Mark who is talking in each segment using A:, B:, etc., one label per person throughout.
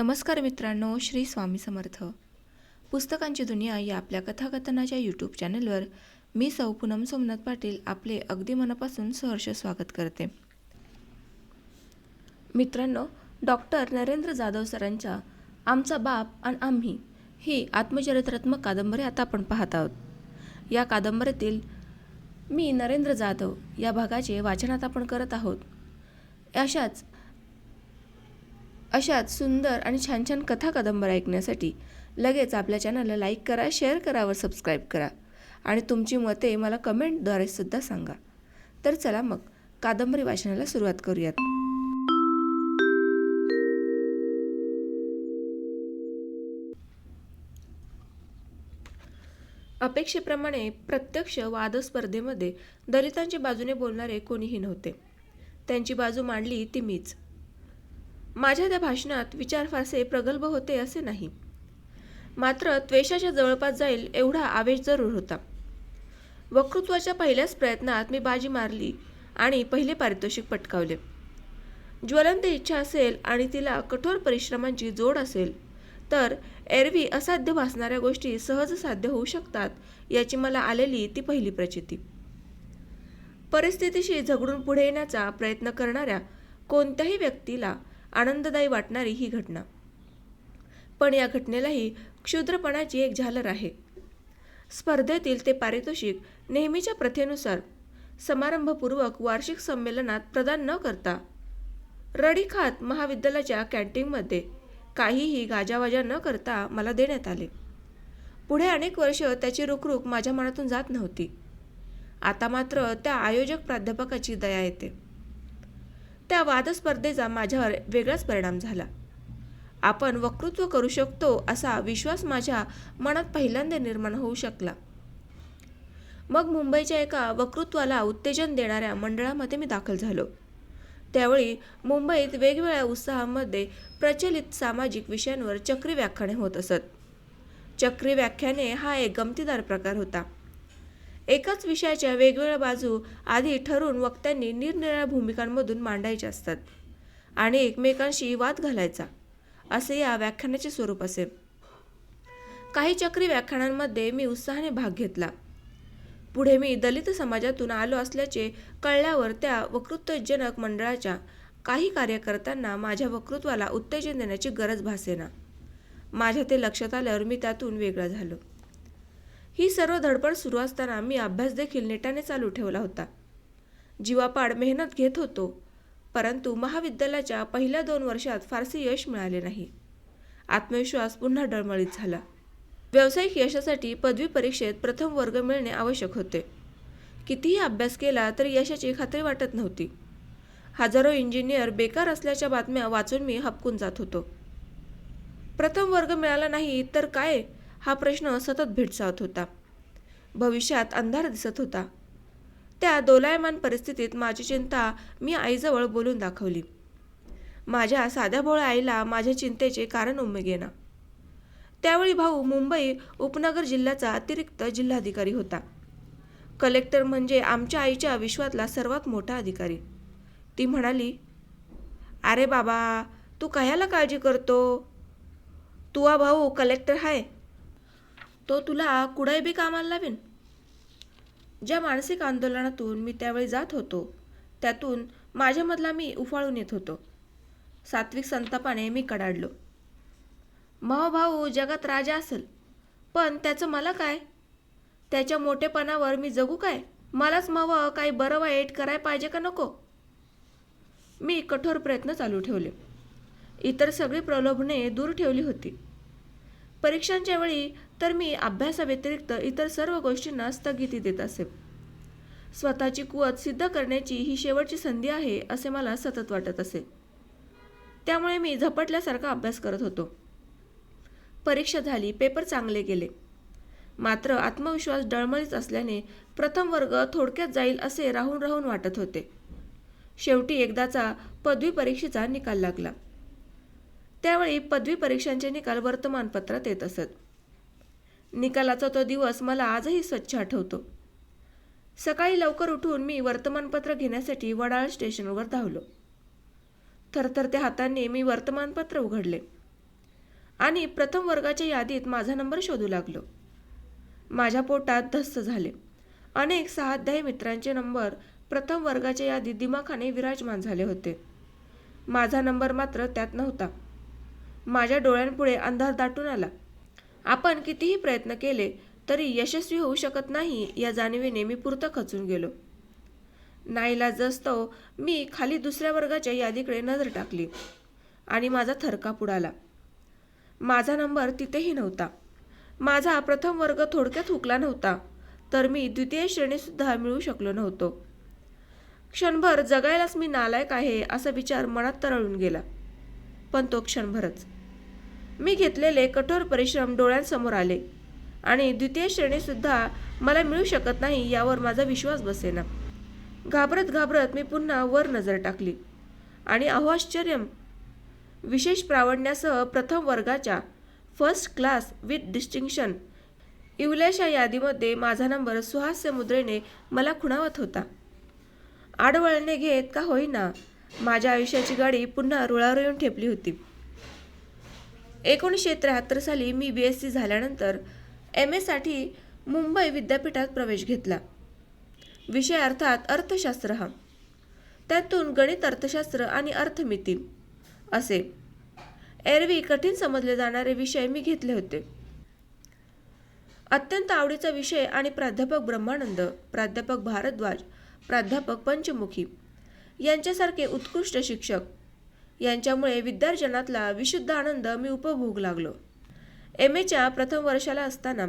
A: नमस्कार मित्रांनो श्री स्वामी समर्थ. पुस्तकांची दुनिया या आपल्या कथाकथनाच्या यूट्यूब चॅनलवर मी सौ पूनम सोमनाथ पाटील आपले अगदी मनापासून सहर्ष स्वागत करते. मित्रांनो डॉक्टर नरेंद्र जाधव सरांच्या आमचा बाप आणि आम्ही ही आत्मचरित्रात्मक कादंबरी आता आपण पाहत आहोत. या कादंबरीतील मी नरेंद्र जाधव या भागाचे वाचनात आपण करत आहोत. अशाच अशाच सुंदर आणि छान छान कथा कादंबऱ्या ऐकण्यासाठी लगेच आपल्या चॅनलला लाईक करा शेअर करा व सबस्क्राईब करा. आणि तुमची मते मला कमेंटद्वारे सुद्धा सांगा. तर चला मग कादंबरी वाचनाला सुरुवात करूयात. अपेक्षेप्रमाणे प्रत्यक्ष वादस्पर्धेमध्ये दलितांच्या बाजूने बोलणारे कोणीही नव्हते. त्यांची बाजू मांडली ती मीच. माझ्या त्या भाषणात विचार फारसे प्रगल्भ होते असे नाही. मात्र त्वेषाच्या जवळपास जाईल एवढा आवेश जरूर होता. वक्तृत्वाच्या पहिल्याच प्रयत्नात मी बाजी मारली आणि पहिले पारितोषिक पटकावले. ज्वलंत इच्छा असेल आणि तिला कठोर परिश्रमांची जोड असेल तर एरवी असाध्य भासणाऱ्या गोष्टी सहज साध्य होऊ शकतात याची मला आलेली ती पहिली प्रचिती. परिस्थितीशी झगडून पुढे येण्याचा प्रयत्न करणाऱ्या कोणत्याही व्यक्तीला आनंददायी वाटणारी ही घटना. पण या घटनेलाही क्षुद्रपणाची एक झालर आहे. स्पर्धेतील ते पारितोषिक नेहमीच्या प्रथेनुसार समारंभपूर्वक वार्षिक संमेलनात प्रदान न करता रडीखात महाविद्यालयाच्या कॅन्टीनमध्ये काहीही गाजावाजा न करता मला देण्यात आले. पुढे अनेक वर्ष त्याची रुखरुख माझ्या मनातून जात नव्हती. आता मात्र त्या आयोजक प्राध्यापकाची दया येते. त्या वादस्पर्धेचा माझ्यावर वेगळाच परिणाम झाला. आपण वक्तृत्व करू शकतो असा विश्वास माझ्या मनात पहिल्यांदा निर्माण होऊ शकला. मग मुंबईच्या एका वक्तृत्वाला उत्तेजन देणाऱ्या मंडळामध्ये मी दाखल झालो. त्यावेळी मुंबईत वेगवेगळ्या उत्साहामध्ये प्रचलित सामाजिक विषयांवर चक्री व्याख्याने होत असत. चक्री व्याख्याने हा एक गमतीदार प्रकार होता. एकाच विषयाच्या वेगवेगळ्या बाजू आधी ठरवून वक्त्यांनी निरनिराळ्या भूमिकांमधून मांडायच्या असतात आणि एकमेकांशी वाद घालायचा असे या व्याख्यानाचे स्वरूप असे. काही चक्री व्याख्यानांमध्ये मी उत्साहाने भाग घेतला. पुढे मी दलित समाजातून आलो असल्याचे कळल्यावर त्या वक्तृत्वजनक मंडळाच्या काही कार्यकर्त्यांना माझ्या वक्तृत्वाला उत्तेजन देण्याची गरज भासेना. माझ्या ते लक्षात आल्यावर मी त्यातून वेगळा झालो. ही सर्व धडपड सुरू असताना मी अभ्यास देखील नेटाने चालू ठेवला होता. जीवापाड मेहनत घेत होतो परंतु महाविद्यालयाच्या पहिल्या दोन वर्षात फारसे यश मिळाले नाही. आत्मविश्वास पुन्हा डळमळीत झाला. व्यावसायिक यशासाठी पदवी परीक्षेत प्रथम वर्ग मिळणे आवश्यक होते. कितीही अभ्यास केला तरी यशाची खात्री वाटत नव्हती. हजारो इंजिनियर बेकार असल्याच्या बातम्या वाचून मी हपकून जात होतो. प्रथम वर्ग मिळाला नाही तर काय? हा प्रश्न सतत भेडसावत होता. भविष्यात अंधार दिसत होता. त्या दोलायमान परिस्थितीत माझी चिंता मी आईजवळ बोलून दाखवली. माझ्या साध्या भोळ्या आईला माझ्या चिंतेचे कारण उमेगेना त्यावेळी भाऊ मुंबई उपनगर जिल्ह्याचा अतिरिक्त जिल्हाधिकारी होता. कलेक्टर म्हणजे आमच्या आईच्या विश्वातला सर्वात मोठा अधिकारी. ती म्हणाली अरे बाबा तू कशाला काळजी करतो? तुवा भाऊ कलेक्टर आहे तो तुला कुडाई बी कामाला लावेन? ज्या मानसिक आंदोलनातून मी त्यावेळी जात होतो त्यातून माझ्यामधला मी उफाळून येत होतो. सात्विक संतापाने मी कडाडलो. मह भाऊ जगात राजा असेल पण त्याचं मला काय? त्याच्या मोठेपणावर मी जगू काय? मलाच मव काही बरं वाईट करायला पाहिजे का नको? मी कठोर प्रयत्न चालू ठेवले. इतर सगळी प्रलोभने दूर ठेवली होती. परीक्षांच्या वेळी तर मी अभ्यासाव्यतिरिक्त इतर सर्व गोष्टींना स्थगिती देत असे. स्वतःची कुवत सिद्ध करण्याची ही शेवटची संधी आहे असे मला सतत वाटत असे. त्यामुळे मी झपटल्यासारखा अभ्यास करत होतो. परीक्षा झाली पेपर चांगले गेले. मात्र आत्मविश्वास डळमळीत असल्याने प्रथम वर्ग थोडक्यात जाईल असे राहून राहून वाटत होते. शेवटी एकदाचा पदवी परीक्षेचा निकाल लागला. त्यावेळी पदवी परीक्षांचे निकाल वर्तमानपत्रात येत असत. निकालाचा तो दिवस मला आजही स्वच्छ आठवतो. सकाळी लवकर उठून मी वर्तमानपत्र घेण्यासाठी वडाळ स्टेशनवर धावलो. थरथरत्या हातांनी मी वर्तमानपत्र उघडले. आणि प्रथम वर्गाच्या यादीत माझा नंबर शोधू लागलो. माझ्या पोटात धस्स झाले. अनेक सहाध्यायी मित्रांचे नंबर प्रथम वर्गाच्या यादीत दिमाखाने विराजमान झाले होते. माझा नंबर मात्र त्यात नव्हता. माझ्या डोळ्यांपुढे अंधार दाटून आला. आपण कितीही प्रयत्न केले तरी यशस्वी होऊ शकत नाही या जाणीवेने मी पुरतं खचून गेलो. नाईलाजस्तव मी खाली दुसऱ्या वर्गाच्या यादीकडे नजर टाकली आणि माझा थरकाप उडाला. माझा नंबर तिथेही नव्हता. माझा प्रथम वर्ग थोडक्यात हुकला नव्हता तर मी द्वितीय श्रेणीसुद्धा मिळू शकलो नव्हतो. क्षणभर जगायलाच मी नालायक आहे असा विचार मनात तरळून गेला. पण तो क्षणभरच. मी घेतलेले कठोर परिश्रम डोळ्यांसमोर आले. आणि द्वितीय श्रेणीसुद्धा मला मिळू शकत नाही यावर माझा विश्वास बसेना. घाबरत घाबरत मी पुन्हा वर नजर टाकली. आणि अहो आश्चर्यम विशेष प्रावडण्यासह प्रथम वर्गाच्या फर्स्ट क्लास विथ डिस्टिंक्शन इवल्याच्या यादीमध्ये माझा नंबर सुहास्य मुद्रेने मला खुणावत होता. आडवळणे घेत का होईना माझ्या आयुष्याची गाडी पुन्हा रुळावर येऊन ठेपली होती. एकोणीसशे त्र्याहत्तर साली मी बी एस सी झाल्यानंतर एम एसाठी मुंबई विद्यापीठात प्रवेश घेतला. विषय अर्थात अर्थशास्त्र हा. त्यातून गणित अर्थशास्त्र आणि अर्थमिती असे. एरवी कठीण समजले जाणारे विषय मी घेतले होते. अत्यंत आवडीचा विषय आणि प्राध्यापक ब्रह्मानंद प्राध्यापक भारद्वाज प्राध्यापक पंचमुखी यांच्यासारखे उत्कृष्ट शिक्षक यांच्यामुळे विद्यार्जनातला विशुद्ध आनंद मी उपभोग लागलो. एम एच्या प्रथम वर्षाला असताना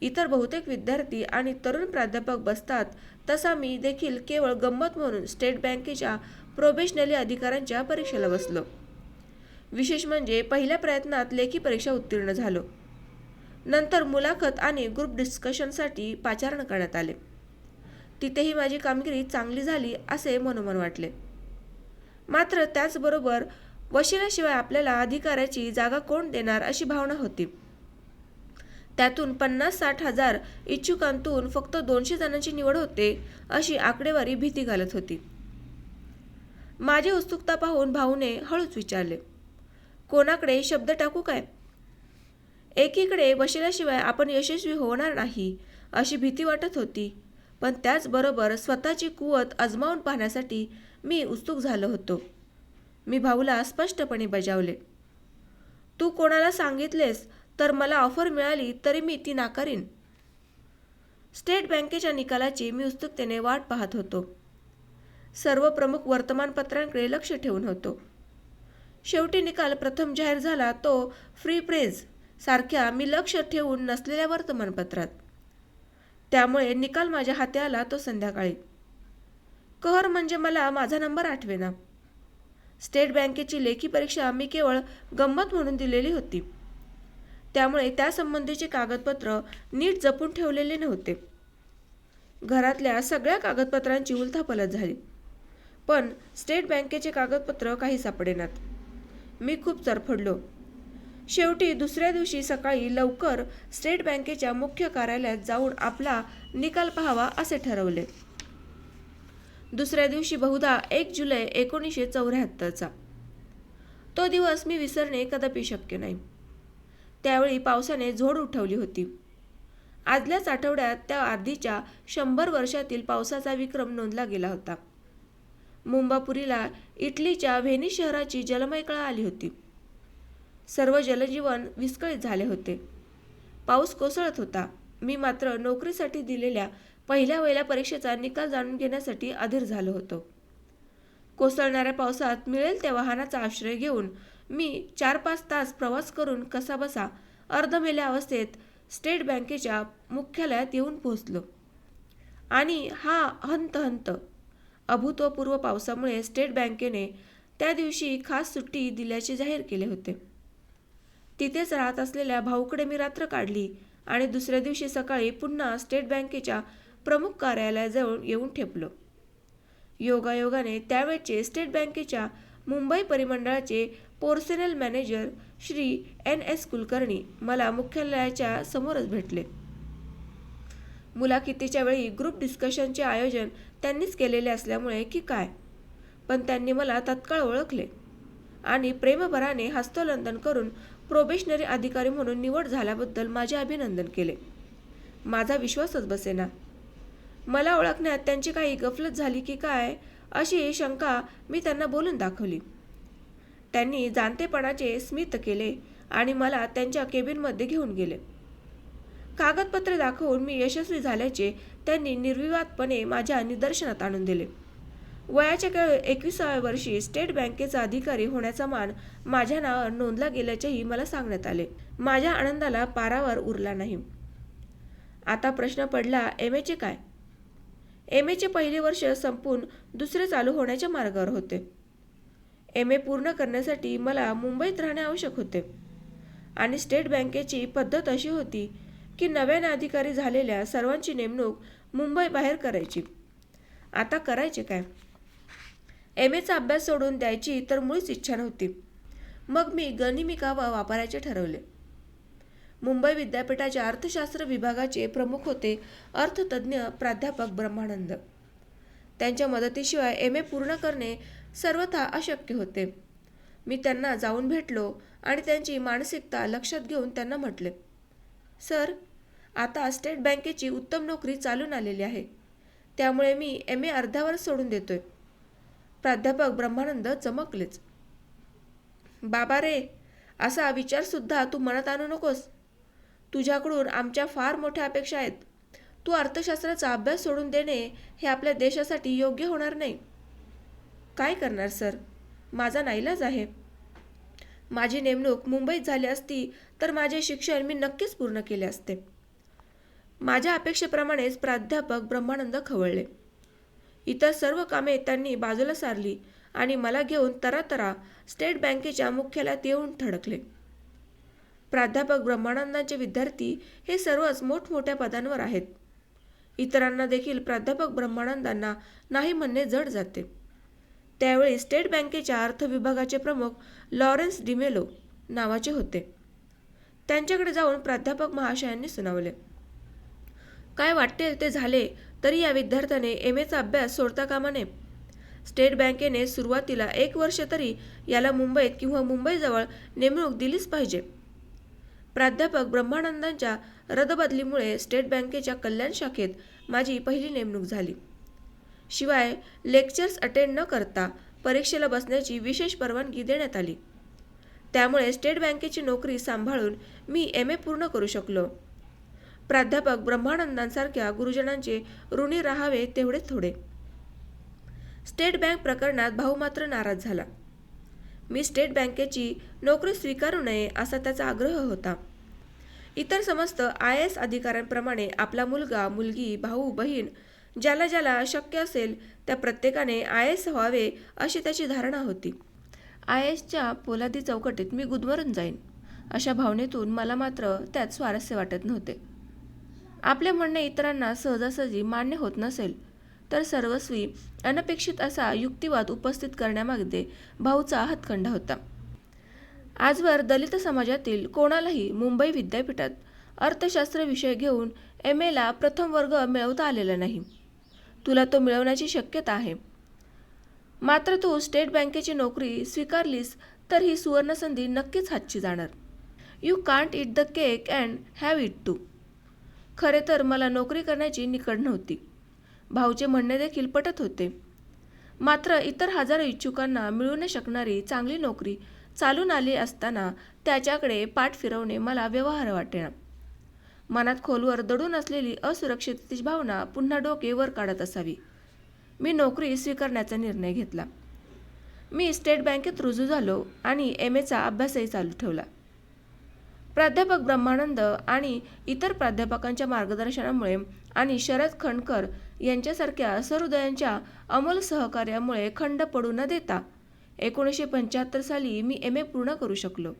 A: इतर बहुतेक विद्यार्थी आणि तरुण प्राध्यापक बसतात तसा मी देखील केवळ गंमत म्हणून स्टेट बँकेच्या प्रोबेशनरी अधिकाऱ्यांच्या परीक्षेला बसलो. विशेष म्हणजे पहिल्या प्रयत्नात लेखी परीक्षा उत्तीर्ण झालो. नंतर मुलाखत आणि ग्रुप डिस्कशनसाठी पाचारण करण्यात आले. तिथेही माझी कामगिरी चांगली झाली असे मनोमन वाटले. मात्र त्याचबरोबर वशिल्याशिवाय आपल्याला अधिकाराची जागा कोण देणार अशी भावना होती. त्यातून पन्नास साठ हजार इच्छुकांतून फक्त दोनशे जणांची निवड होते अशी आकडेवारी भीती घालत होती. माझी उत्सुकता पाहून भाऊने हळूच विचारले कोणाकडे शब्द टाकू काय? एकीकडे वशिल्याशिवाय आपण यशस्वी होणार नाही अशी भीती वाटत होती. पण त्याचबरोबर स्वतःची कुवत अजमावून पाहण्यासाठी मी उत्सुक झालो होतो. मी भाऊला स्पष्टपणे बजावले. तू कोणाला सांगितलेस तर मला ऑफर मिळाली तरी मी ती नाकारीन. स्टेट बँकेच्या निकालाची मी उत्सुकतेने वाट पाहत होतो. सर्व प्रमुख वर्तमानपत्रांकडे लक्ष ठेवून होतो. शेवटी निकाल प्रथम जाहीर झाला तो फ्री प्रेज सारख्या मी लक्ष ठेवून नसलेल्या वर्तमानपत्रात. त्यामुळे निकाल माझ्या हाती आला तो संध्याकाळी. कहर म्हणजे मला माझा नंबर आठवेना. स्टेट बँकेची लेखी परीक्षा मी केवळ गंमत म्हणून दिलेली होती. त्यामुळे त्यासंबंधीचे कागदपत्र नीट जपून ठेवलेले नव्हते. घरातल्या सगळ्या कागदपत्रांची उलथापलत झाली. पण स्टेट बँकेचे कागदपत्र काही सापडेनात. मी खूप चरफडलो. शेवटी दुसऱ्या दिवशी सकाळी लवकर स्टेट बँकेच्या मुख्य कार्यालयात जाऊन आपला निकाल पाहावा असे ठरवले. दुसऱ्या दिवशी बहुधा एक जुलै एकोणीसशे चौऱ्याहत्तरचा. तो दिवस मी विसरणे कदापि शक्य नाही. त्यावेळी पावसाने झोड उठवली होती. आदल्याच आठवड्यात त्या आधीच्या शंभर वर्षातील पावसाचा विक्रम नोंदला गेला होता. मुंबापुरीला इटलीच्या व्हेनिस शहराची जलमयकळा आली होती. सर्व जलजीवन विस्कळीत झाले होते. पाऊस कोसळत होता. मी मात्र नोकरीसाठी दिलेल्या पहिल्या वेळेला परीक्षेचा निकाल जाणून घेण्यासाठी अधीर झालो होतो. कोसळणाऱ्या पावसात मिळेल त्या वाहनाचा आश्रय घेऊन मी चार पाच तास प्रवास करून कसाबसा अर्धमेल्या अवस्थेत स्टेट बँकेच्या मुख्यालयात येऊन पोहोचलो. आणि हा हंत हंत अभूतपूर्व पावसामुळे स्टेट बँकेने त्या दिवशी खास सुट्टी दिल्याचे जाहीर केले होते. तिथेच राहत असलेल्या भाऊकडे मी रात्र काढली आणि दुसऱ्या दिवशी सकाळी पुन्हा स्टेट बँकेच्या प्रमुख कार्यालयाजवळ येऊन ठेपलो. योगायोगाने त्यावेळचे स्टेट बँकेच्या Mumbai परिमंडळाचे personnel manager Shri N S Kulkarni मला मुख्यालयाच्या समोरच भेटले. मुलाखतीच्या वेळी ग्रुप डिस्कशनचे आयोजन त्यांनीच केलेले असल्यामुळे की काय? पण त्यांनी मला तत्काळ ओळखले आणि प्रेमभराने हस्तोलंदन करून प्रोबेशनरी अधिकारी म्हणून निवड झाल्याबद्दल माझे अभिनंदन केले. माझा विश्वासच बसेना. मला ओळखण्यात त्यांची काही गफलत झाली की काय अशी शंका मी त्यांना बोलून दाखवली. त्यांनी जाणतेपणाचे स्मित केले आणि मला त्यांच्या केबिनमध्ये घेऊन गेले. कागदपत्रे दाखवून मी यशस्वी झाल्याचे त्यांनी निर्विवादपणे माझ्या निदर्शनात आणून दिले. वयाच्या केवळ एकविसाव्या वर्षी स्टेट बँकेचा अधिकारी होण्याचा मान माझ्या नावावर नोंदला गेल्याचेही मला सांगण्यात आले. माझ्या आनंदाला पारावर उरला नाही. आता प्रश्न पडला एम एचे काय? एम एचे पहिले वर्ष संपून दुसरे चालू होण्याच्या मार्गावर होते. एम ए पूर्ण करण्यासाठी मला मुंबईत राहणे आवश्यक होते. आणि स्टेट बँकेची पद्धत अशी होती की नव्याने अधिकारी झालेल्या सर्वांची नेमणूक मुंबई बाहेर करायची. आता करायचे काय? एम एचा अभ्यास सोडून द्यायची तर मुळीच इच्छा नव्हती. मग मी गनिमिका वापरायचे ठरवले. मुंबई विद्यापीठाच्या अर्थशास्त्र विभागाचे प्रमुख होते अर्थतज्ज्ञ प्राध्यापक ब्रह्मानंद. त्यांच्या मदतीशिवाय एम ए पूर्ण करणे सर्वथा अशक्य होते. मी त्यांना जाऊन भेटलो आणि त्यांची मानसिकता लक्षात घेऊन त्यांना म्हटले सर आता स्टेट बँकेची उत्तम नोकरी चालून आलेली आहे. त्यामुळे मी एम ए अर्ध्यावर सोडून देतोय. प्राध्यापक ब्रह्मानंद चमकलेच. बाबा रे असा विचारसुद्धा तू मनात आणू नकोस. तुझ्याकडून आमच्या फार मोठ्या अपेक्षा आहेत. तू अर्थशास्त्राचा अभ्यास सोडून देणे हे आपल्या देशासाठी योग्य होणार नाही. काय करणार सर? माझा नाईलाज आहे. माझी नेमणूक मुंबईत झाली असती तर माझे शिक्षण मी नक्कीच पूर्ण केले असते. माझ्या अपेक्षेप्रमाणेच प्राध्यापक ब्रह्मानंद खवळले. इतर सर्व कामे त्यांनी बाजूला सारली आणि मला घेऊन तरातरा स्टेट बँकेच्या मुख्यालयात येऊन थडकले प्राध्यापक ब्रह्मानंदांचे विद्यार्थी हे सर्वच मोठमोठ्या पदांवर आहेत. इतरांना देखील प्राध्यापक ब्रह्मानंदांना नाही म्हणणे जड जाते. त्यावेळी स्टेट बँकेच्या अर्थ विभागाचे प्रमुख लॉरेन्स डिमेलो नावाचे होते. त्यांच्याकडे जाऊन प्राध्यापक महाशयांनी सुनावले. काय वाटेल ते झाले तरी या विद्यार्थ्याने एम एचा अभ्यास सोडता कामा नये. स्टेट बँकेने सुरुवातीला एक वर्ष तरी याला मुंबईत किंवा मुंबईजवळ नेमणूक दिलीच पाहिजे. प्राध्यापक ब्रह्मानंदांच्या रदबदलीमुळे स्टेट बँकेच्या कल्याण शाखेत माझी पहिली नेमणूक झाली. शिवाय लेक्चर्स अटेंड न करता परीक्षेला बसण्याची विशेष परवानगी देण्यात आली. त्यामुळे स्टेट बँकेची नोकरी सांभाळून मी एम ए पूर्ण करू शकलो. प्राध्यापक ब्रह्मानंदांसारख्या गुरुजनांचे ऋणी राहावे तेवढे थोडे. स्टेट बँक प्रकरणात भाऊ मात्र नाराज झाला. मी स्टेट बँकेची नोकरी स्वीकारू नये असा त्याचा आग्रह होता. इतर समस्त आय एस अधिकाऱ्यांप्रमाणे आपला मुलगा मुलगी भाऊ बहीण ज्याला ज्याला शक्य असेल त्या प्रत्येकाने आय एस व्हावे अशी त्याची धारणा होती. आय एसच्या पोलादी चौकटीत मी गुदमरून जाईन अशा भावनेतून मला मात्र त्यात स्वारस्य वाटत नव्हते. आपले म्हणणे इतरांना सहजासहजी मान्य होत नसेल तर सर्वस्वी अनपेक्षित असा युक्तिवाद उपस्थित करण्यामागे भाऊचा हातखंडा होता. आजवर दलित समाजातील कोणालाही मुंबई विद्यापीठात अर्थशास्त्र विषय घेऊन एम एला प्रथम वर्ग मिळवता आलेला नाही. तुला तो मिळवण्याची शक्यता आहे. मात्र तू स्टेट बँकेची नोकरी स्वीकारलीस तर ही सुवर्णसंधी नक्कीच हातची जाणार. You can't eat the cake and have it too खरे तर मला नोकरी करण्याची निकड नव्हती. भाऊचे म्हणणे देखील पटत होते. मात्र इतर हजारो इच्छुकांना मिळू न शकणारी चांगली नोकरी चालून आली असताना त्याच्याकडे पाठ फिरवणे मला व्यवहार वाटेना. मनात खोलवर दडून असलेली असुरक्षिततेची भावना पुन्हा डोके वर काढत असावी. मी नोकरी स्वीकारण्याचा निर्णय घेतला. मी स्टेट बँकेत रुजू झालो आणि एम एचा अभ्यासही चालू ठेवला. प्राध्यापक ब्रह्मानंद आणि इतर प्राध्यापकांच्या मार्गदर्शनामुळे आणि शरद खंडकर यांच्यासारख्या सहृदयांच्या अमोल सहकार्यामुळे खंड पडू न देता एकोणीसशे पंच्याहत्तर साली मी एम ए पूर्ण करू शकलो.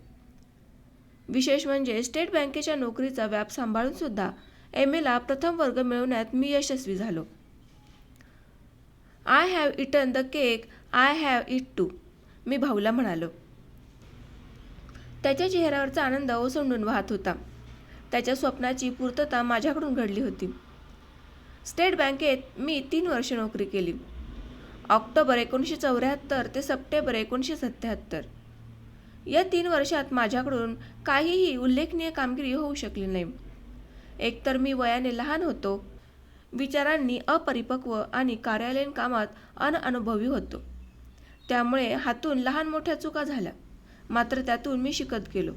A: विशेष म्हणजे स्टेट बँकेच्या नोकरीचा व्याप सांभाळून सुद्धा एम एला प्रथम वर्ग मिळवण्यात मी यशस्वी झालो. I have eaten the cake I have it too मी भाऊला म्हणालो. त्याच्या चेहऱ्यावरचा आनंद ओसंडून वाहत होता. त्याच्या स्वप्नाची पूर्तता माझ्याकडून घडली होती. स्टेट बँकेत मी तीन वर्ष नोकरी केली. ऑक्टोबर एकोणीसशे चौऱ्याहत्तर ते सप्टेंबर एकोणीसशे सत्याहत्तर. या तीन वर्षात माझ्याकडून काहीही उल्लेखनीय कामगिरी होऊ शकली नाही. एकतर मी वयाने लहान होतो. विचारांनी अपरिपक्व आणि कार्यालयीन कामात अनअनुभवी होतो. त्यामुळे हातून लहान मोठ्या चुका झाल्या. मात्र त्यातून मी शिकत गेलो.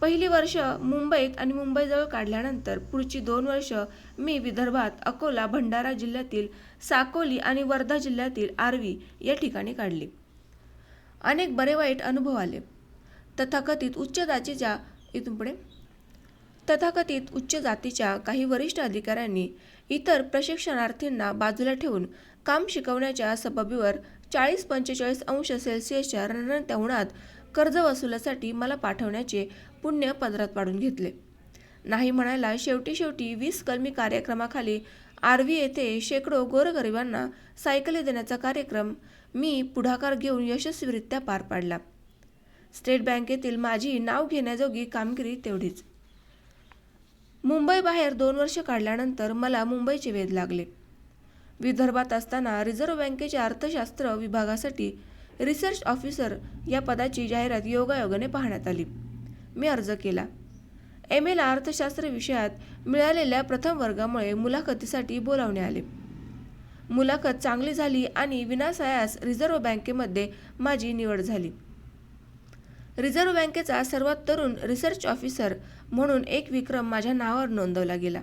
A: पहिली वर्ष मुंबईत आणि मुंबईजवळ काढल्यानंतर पुढची दोन वर्ष मी विदर्भात अकोला भंडारा जिल्ह्यातील साकोली आणि वर्धा जिल्ह्यातील आर्वी या ठिकाणी काढली. अनेक बरे वाईट अनुभव आले. तथाकथित उच्च जातीच्या इथून पुढे? तथाकथित उच्च जातीच्या काही वरिष्ठ अधिकाऱ्यांनी इतर प्रशिक्षणार्थींना बाजूला ठेवून काम शिकवण्याच्या सबबीवर चाळीस पंचेचाळीस अंश सेल्सिअसच्या रणरणत्या उन्हात कर्ज वसुलासाठी मला पाठवण्याचे पुण्य पदरात पाडून घेतले. नाही म्हणायला शेवटी शेवटी वीस कलमी कार्यक्रमाखाली आरवी येथे शेकडो गोरगरिबांना सायकली देण्याचा कार्यक्रम मी पुढाकार घेऊन यशस्वीरित्या पार पाडला. स्टेट बँकेतील माझी नाव घेण्याजोगी कामगिरी तेवढीच. मुंबईबाहेर दोन वर्ष काढल्यानंतर मला मुंबईचे वेध लागले. विदर्भात असताना रिझर्व्ह बँकेच्या अर्थशास्त्र विभागासाठी रिसर्च ऑफिसर या पदाची जाहिरात योगायोगाने पाहण्यात आली. मी अर्ज केला. एम एला अर्थशास्त्र विषयात मिळालेल्या प्रथम वर्गामुळे मुलाखतीसाठी बोलावणे आले. मुलाखत चांगली झाली आणि विनासायास रिझर्व्ह बँकेमध्ये माझी निवड झाली. रिझर्व्ह बँकेचा सर्वात तरुण रिसर्च ऑफिसर म्हणून एक विक्रम माझ्या नावावर नोंदवला गेला.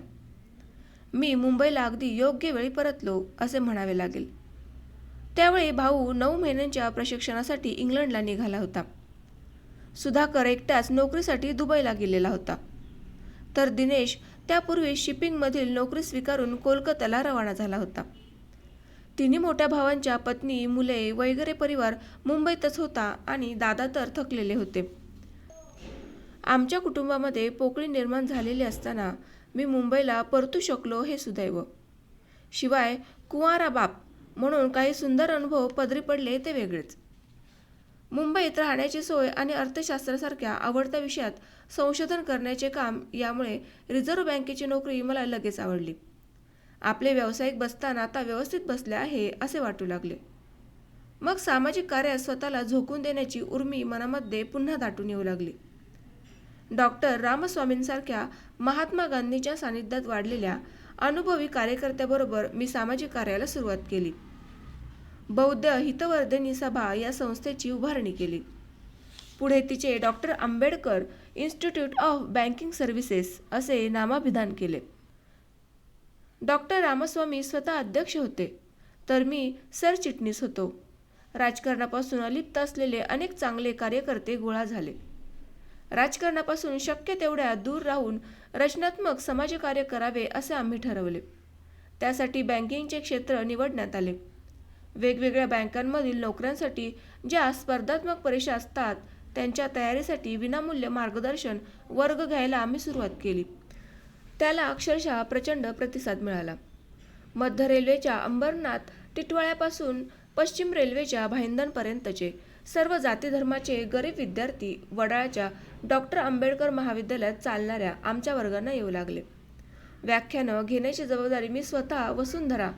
A: मी मुंबईला अगदी योग्य वेळी परतलो असे म्हणावे लागेल. त्यावेळी भाऊ नऊ महिन्यांच्या प्रशिक्षणासाठी इंग्लंडला निघाला होता. सुधाकर एकटाच नोकरीसाठी दुबईला गेलेला होता. तर दिनेश त्यापूर्वी शिपिंगमधील नोकरी स्वीकारून कोलकात्याला रवाना झाला होता. तिन्ही मोठ्या भावांच्या पत्नी मुले वगैरे परिवार मुंबईतच होता आणि दादा तर थकलेले होते. आमच्या कुटुंबामध्ये पोकळी निर्माण झालेली असताना मी मुंबईला परतू शकलो हे सुदैव. शिवाय कुंवारा बाप म्हणून काही सुंदर अनुभव पदरी पडले ते वेगळेच. मुंबईत राहण्याची सोय आणि अर्थशास्त्रासारख्या आवडत्या विषयात संशोधन करण्याचे काम यामुळे रिझर्व्ह बँकेची नोकरी मला लगेच आवडली. आपले व्यावसायिक बसताना आता व्यवस्थित बसले आहे असे वाटू लागले. मग सामाजिक कार्यात स्वतःला झोकून देण्याची उर्मी मनामध्ये पुन्हा दाटून येऊ लागली. डॉक्टर रामस्वामींसारख्या महात्मा गांधीच्या सानिध्यात वाढलेल्या अनुभवी कार्यकर्त्याबरोबर मी सामाजिक कार्याला सुरुवात केली. बौद्ध हितवर्धिनी सभा या संस्थेची उभारणी केली. पुढे तिचे doctor Ambedkar institute of banking services असे नामाभिधान केले. डॉक्टर रामस्वामी स्वतः अध्यक्ष होते तर मी सरचिटणीस होतो. राजकारणापासून अलिप्त असलेले अनेक चांगले कार्यकर्ते गोळा झाले. राजकारणापासून शक्य तेवढ्या दूर राहून रचनात्मक समाजकार्य करावे असे आम्ही ठरवले. त्यासाठी बँकिंगचे क्षेत्र निवडण्यात आले. वेगवेगळ्या बँकांमधील नोकऱ्यांसाठी ज्या स्पर्धात्मक परीक्षा असतात त्यांच्या तयारीसाठी विनामूल्य मार्गदर्शन वर्ग घ्यायला आम्ही सुरुवात केली. त्याला अक्षरशः प्रचंड प्रतिसाद मिळाला. मध्य रेल्वेच्या अंबरनाथ टिटवाळ्यापासून पश्चिम रेल्वेच्या भाईंदनपर्यंतचे सर्व जातीधर्माचे गरीब विद्यार्थी वडाळ्याच्या डॉक्टर आंबेडकर महाविद्यालयात चालणाऱ्या आमच्या वर्गांना येऊ लागले. व्याख्यानं घेण्याची जबाबदारी मी स्वतः वसुंधरा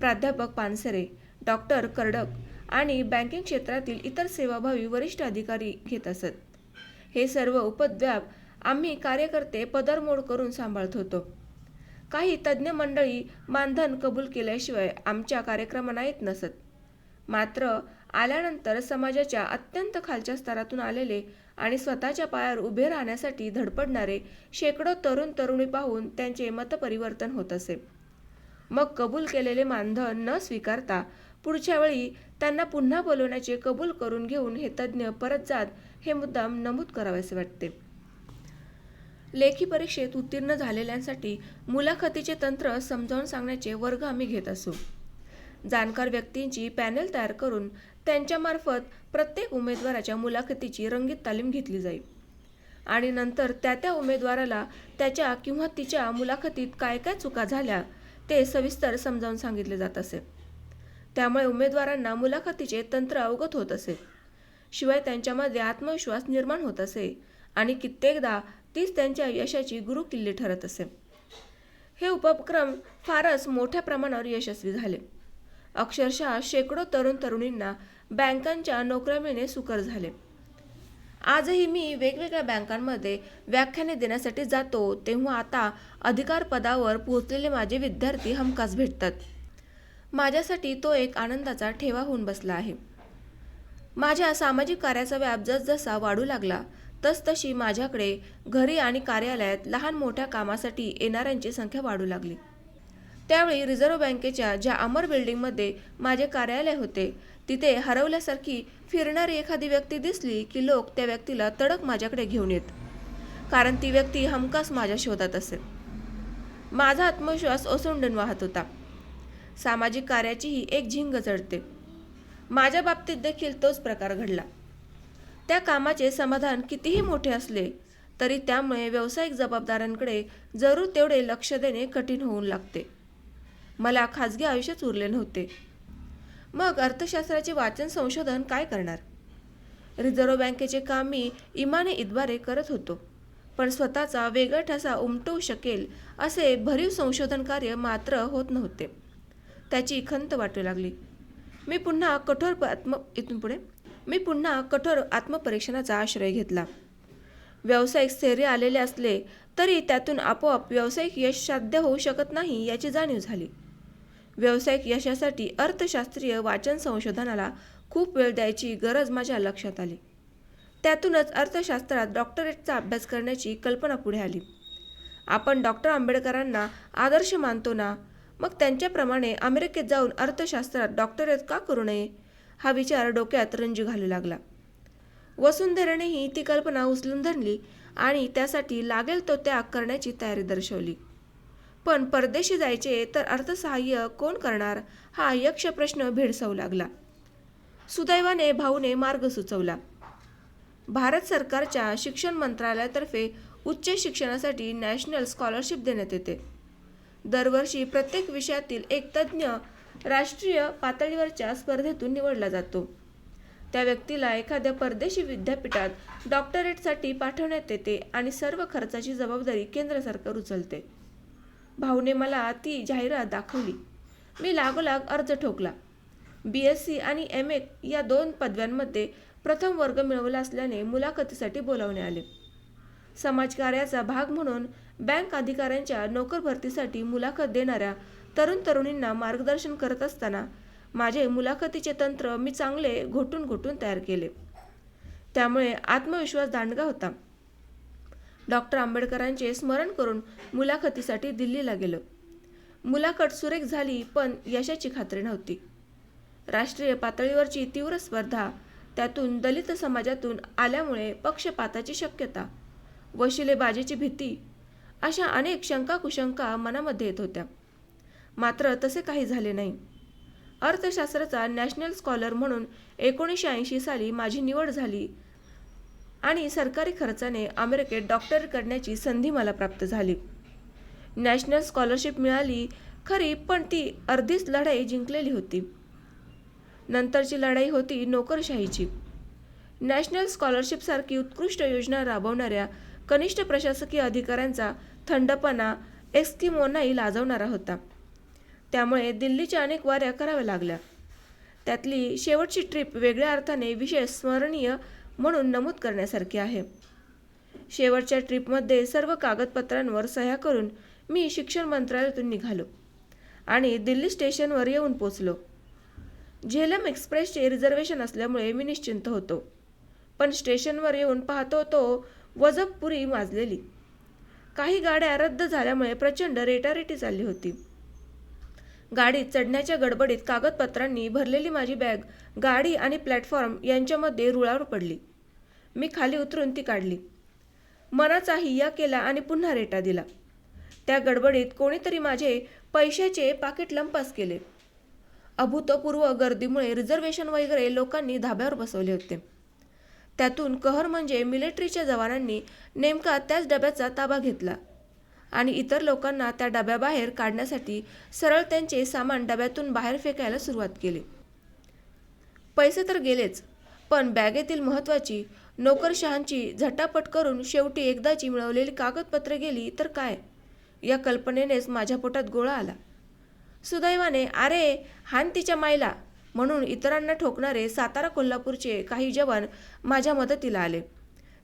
A: प्राध्यापक पानसरे डॉक्टर कर्डक आणि बँकिंग क्षेत्रातील इतर सेवाभावी वरिष्ठ अधिकारी घेत असत. हे सर्व उपद्व्याप आम्ही कार्यकर्ते पदरमोड करून सांभाळत होतो. काही तज्ज्ञ मंडळी मानधन कबूल केल्याशिवाय आमच्या कार्यक्रमांना येत नसत. मात्र आल्यानंतर समाजाच्या अत्यंत खालच्या स्तरातून आलेले आणि स्वतःच्या पायावर उभे राहण्यासाठी धडपडणारे शेकडो तरुण तरुणी पाहून त्यांचे मतपरिवर्तन होत असे. मग कबूल केलेले मानधन न स्वीकारता पुढच्या वेळी त्यांना पुन्हा बोलवण्याचे कबूल करून घेऊन हे तज्ज्ञ परत जात हे मुद्दाम नमूद करावेसे वाटते. लेखी परीक्षेत उत्तीर्ण झालेल्यांसाठी मुलाखतीचे तंत्र समजावून सांगण्याचे वर्ग आम्ही घेत असू. जाणकार व्यक्तींची पॅनल तयार करून त्यांच्यामार्फत प्रत्येक उमेदवाराच्या मुलाखतीची रंगीत तालीम घेतली जाईल आणि नंतर त्या त्या उमेदवाराला त्याच्या किंवा तिच्या मुलाखतीत काय काय चुका झाल्या ते सविस्तर समजावून सांगितले जात असे. त्यामुळे उमेदवारांना मुलाखतीचे तंत्र अवगत होत असे. शिवाय त्यांच्यामध्ये आत्मविश्वास निर्माण होत असे आणि कित्येकदा तीच त्यांच्या यशाची गुरुकिल्ली ठरत असे. हे उपक्रम फारच मोठ्या प्रमाणावर यशस्वी झाले. अक्षरशः शेकडो तरुण तरुणींना बँकांच्या नोकऱ्या मिळणे सुकर झाले. आजही मी वेगवेगळ्या बँकांमध्ये व्याख्याने देण्यासाठी जातो तेव्हा आता अधिकार पदावर पोहोचलेले माझे विद्यार्थी हमखास भेटतात. माझ्यासाठी तो एक आनंदाचा ठेवा होऊन बसला आहे. माझ्या सामाजिक कार्याचा व्याप जसजसा वाढू लागला तसतशी माझ्याकडे घरी आणि कार्यालयात लहान मोठ्या कामासाठी येणाऱ्यांची संख्या वाढू लागली. त्यावेळी रिझर्व्ह बँकेच्या ज्या अमर बिल्डिंगमध्ये माझे कार्यालय होते तिथे हरवल्यासारखी फिरणारी एखादी व्यक्ती दिसली की लोक त्या व्यक्तीला तडक माझ्याकडे घेऊन येत कारण ती व्यक्ती हमखास माझ्या शोधात असेल माझा आत्मविश्वास ओसंडून वाहत होता. सामाजिक कार्याचीही एक झिंग चढते माझ्या बाबतीत देखील तोच प्रकार घडला. त्या कामाचे समाधान कितीही मोठे असले तरी त्यामुळे व्यावसायिक जबाबदाऱ्यांकडे जरूर तेवढे लक्ष देणे कठीण होऊन लागते. मला खाजगी आयुष्यच उरले नव्हते. मग अर्थशास्त्राचे वाचन संशोधन काय करणार? रिझर्व्ह बँकेचे काम मी इमाने इद्वारे करत होतो पण स्वतःचा वेगळा ठसा उमटवू शकेल असे भरीव संशोधन कार्य मात्र होत नव्हते. त्याची खंत वाटू लागली. मी पुन्हा कठोर आत्म इथून पुढे. मी पुन्हा कठोर आत्मपरीक्षणाचा आश्रय घेतला. व्यावसायिक स्थैर्य आलेले असले तरी त्यातून आपोआप व्यावसायिक यश साध्य होऊ शकत नाही याची जाणीव झाली. व्यावसायिक यशासाठी अर्थशास्त्रीय वाचन संशोधनाला खूप वेळ द्यायची गरज माझ्या लक्षात आली. त्यातूनच अर्थशास्त्रात डॉक्टरेटचा अभ्यास करण्याची कल्पना पुढे आली. आपण डॉक्टर आंबेडकरांना आदर्श मानतो ना मग त्यांच्याप्रमाणे अमेरिकेत जाऊन अर्थशास्त्रात डॉक्टरेट का करू नये? हा विचार डोक्यात रंजू घालू लागला. वसुंधरेनेही ती कल्पना उचलून धरली आणि त्यासाठी लागेल तो त्याग करण्याची तयारी दर्शवली. पण परदेशी जायचे तर अर्थसहाय्य कोण करणार? हा यक्ष प्रश्न भेडसावू लागला. सुदैवाने भाऊने मार्ग सुचवला. भारत सरकारच्या शिक्षण मंत्रालयातर्फे उच्च शिक्षणासाठी नॅशनल स्कॉलरशिप देण्यात येते. दरवर्षी प्रत्येक विषयातील एक तज्ज्ञ राष्ट्रीय पातळीवरच्या स्पर्धेतून निवडला जातो. त्या व्यक्तीला एखाद्या परदेशी विद्यापीठात डॉक्टरेटसाठी पाठवण्यात येते आणि सर्व खर्चाची जबाबदारी केंद्र सरकार उचलते. भाऊने मला ती जाहिरात दाखवली. मी लागोलाग अर्ज ठोकला. बी एस सी आणि एम ए या दोन पदव्यांमध्ये प्रथम वर्ग मिळवला असल्याने मुलाखतीसाठी बोलावणे आले. समाजकार्याचा भाग म्हणून बँक अधिकाऱ्यांच्या नोकर भरतीसाठी मुलाखत देणाऱ्या तरुण तरुणींना मार्गदर्शन करत असताना माझे मुलाखतीचे तंत्र मी चांगले घोटून घोटून तयार केले. त्यामुळे आत्मविश्वास दांडगा होता. डॉक्टर आंबेडकरांचे स्मरण करून मुलाखतीसाठी दिल्लीला गेलो. मुलाखत सुरेख झाली पण यशाची खात्री नव्हती. राष्ट्रीय पातळीवरची तीव्र स्पर्धा त्यातून दलित समाजातून आल्यामुळे पक्षपाताची शक्यता वशिलेबाजीची भीती अशा अनेक शंका कुशंका मनामध्ये येत होत्या. मात्र तसे काही झाले नाही. अर्थशास्त्राचा नॅशनल स्कॉलर म्हणून एकोणीसशे ऐंशी साली माझी निवड झाली आणि सरकारी खर्चाने अमेरिकेत डॉक्टर करण्याची संधी मला प्राप्त झाली. नॅशनल स्कॉलरशिप मिळाली खरी पण ती अर्धीच लढाई जिंकलेली होती. नंतरची लढाई होती नोकरशाहीची. नॅशनल स्कॉलरशिपसारखी उत्कृष्ट योजना राबवणाऱ्या कनिष्ठ प्रशासकीय अधिकाऱ्यांचा थंडपणा एस्किमोनाही लाजवणारा होता. त्यामुळे दिल्लीच्या अनेक वाऱ्या कराव्या लागल्या. त्यातली शेवटची ट्रिप वेगळ्या अर्थाने विशेष स्मरणीय म्हणून नमूद करण्यासारखी आहे. शेवटच्या ट्रिपमध्ये सर्व कागदपत्रांवर सह्या करून मी शिक्षण मंत्रालयातून निघालो आणि दिल्ली स्टेशनवर येऊन पोचलो. झेलम एक्सप्रेसचे रिझर्वेशन असल्यामुळे मी निश्चिंत होतो. पण स्टेशनवर येऊन पाहतो तो वजबपुरी माजलेली काही गाड्या रद्द झाल्यामुळे प्रचंड रेटारेटी चालली होती. गाडीत चढण्याच्या गडबडीत कागदपत्रांनी भरलेली माझी बॅग गाडी आणि प्लॅटफॉर्म यांच्यामध्ये रुळावर पडली. मी खाली उतरून ती काढली. मनाचा हिय्या केला आणि पुन्हा रेटा दिला. त्या गडबडीत कोणीतरी माझे पैशाचे पाकिट लंपास केले. अभूतपूर्व गर्दीमुळे रिझर्वेशन वगैरे लोकांनी धाब्यावर बसवले होते. त्यातून कहर म्हणजे मिलिटरीच्या जवानांनी नेमका त्याच डब्याचा ताबा घेतला. आणि इतर लोकांना त्या डब्याबाहेर काढण्यासाठी सरळ त्यांचे सामान डब्यातून बाहेर फेकायला सुरुवात केली. पैसे तर गेलेच पण बॅगेतील महत्त्वाची नोकरशहांची झटापट करून शेवटी एकदाची मिळवलेली कागदपत्रे गेली तर काय? या कल्पनेनेच माझ्या पोटात गोळा आला. सुदैवाने अरे हान तिच्या मायला. म्हणून इतरांना ठोकणारे सातारा कोल्हापूरचे काही जवान माझ्या मदतीला आले.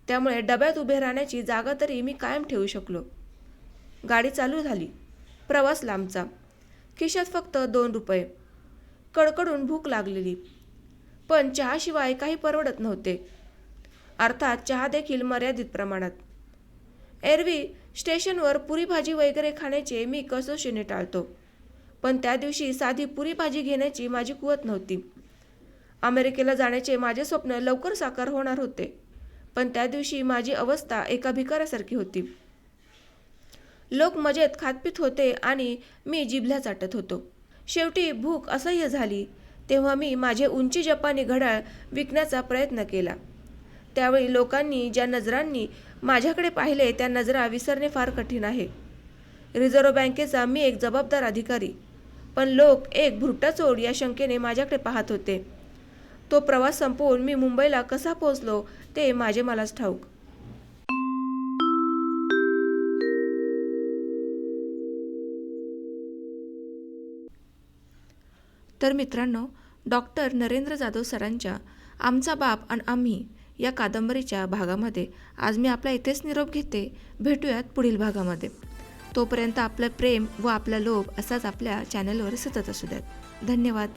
A: त्यामुळे डब्यात उभे राहण्याची जागा तरी मी कायम ठेवू शकलो. गाडी चालू झाली. प्रवास लांबचा. खिशात फक्त दोन रुपये. कडकडून भूक लागलेली. पण चहाशिवाय काही परवडत नव्हते. अर्थात चहा देखील मर्यादित प्रमाणात. एरवी स्टेशनवर पुरी भाजी वगैरे खाण्याचे मी कसोशीने टाळतो. पण त्या दिवशी साधी पुरी भाजी घेण्याची माझी कुवत नव्हती. अमेरिकेला जाण्याचे माझे स्वप्न लवकर साकार होणार होते पण त्या दिवशी माझी अवस्था एका भिकाऱ्यासारखी होती. लोक मजेत खातपीत होते आणि मी जिभल्या चाटत होतो. शेवटी भूक असह्य झाली तेव्हा मी माझे उंची जपानी घड्याळ विकण्याचा प्रयत्न केला. त्यावेळी लोकांनी ज्या नजरांनी माझ्याकडे पाहिले त्या नजरा विसरणे फार कठीण आहे. रिझर्व्ह बँकेचा मी एक जबाबदार अधिकारी. पण लोक एक भुरटा चोर या शंकेने माझ्याकडे पाहत होते. तो प्रवास संपवून मी मुंबईला कसा पोहोचलो ते माझे मलाच ठाऊक. तर मित्रांनो डॉक्टर नरेंद्र जाधव सरांच्या आमचा बाप आणि आम्ही या कादंबरीच्या भागामध्ये आज मी आपला इथेच निरोप घेते. भेटूयात पुढील भागामध्ये. तोपर्यंत आपलं प्रेम व आपला लोभ असाच आपल्या चॅनलवर सतत असू द्यात. धन्यवाद.